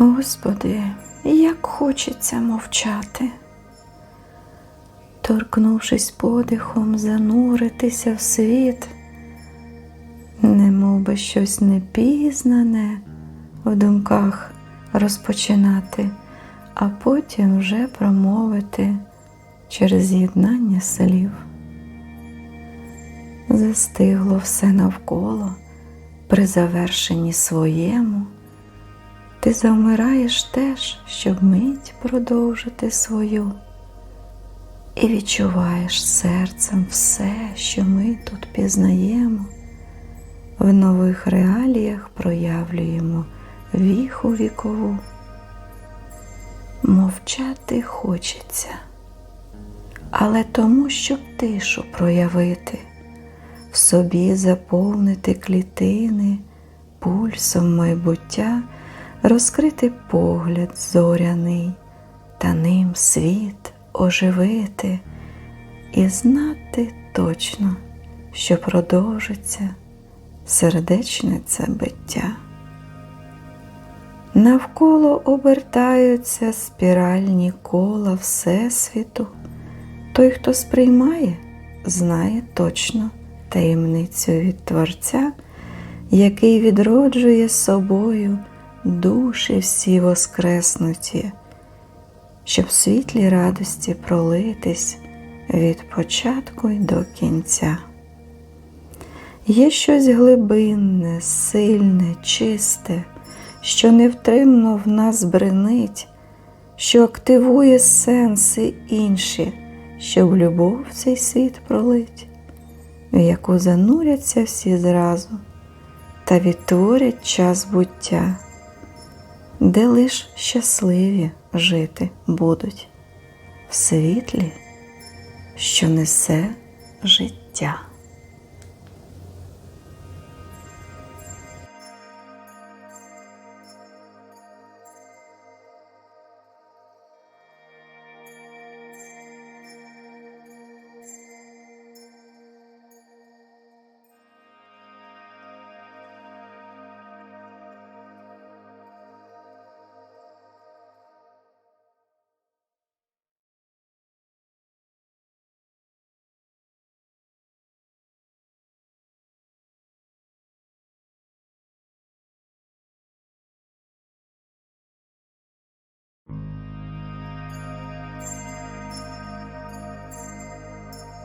Господи, як хочеться мовчати, торкнувшись подихом, зануритися в світ, немов би щось непізнане в думках розпочинати, а потім вже промовити через з'єднання слів. Застигло все навколо при завершенні своєму. Ти завмираєш теж, щоб мить продовжити свою, і відчуваєш серцем все, що ми тут пізнаємо, в нових реаліях проявлюємо віху вікову. Мовчати хочеться, але тому, щоб тишу проявити, в собі заповнити клітини пульсом майбуття розкрити погляд зоряний та ним світ оживити і знати точно, що продовжиться сердечне це биття. Навколо обертаються спіральні кола Всесвіту. Той, хто сприймає, знає точно таємницю від Творця, який відроджує собою душі всі воскреснуті, щоб в світлі радості пролитись від початку й до кінця. Є щось глибинне, сильне, чисте, що невтримно в нас бренить, що активує сенси інші, щоб любов в цей світ пролить, в яку зануряться всі зразу та відтворять час буття де лиш щасливі жити будуть в світлі, що несе життя.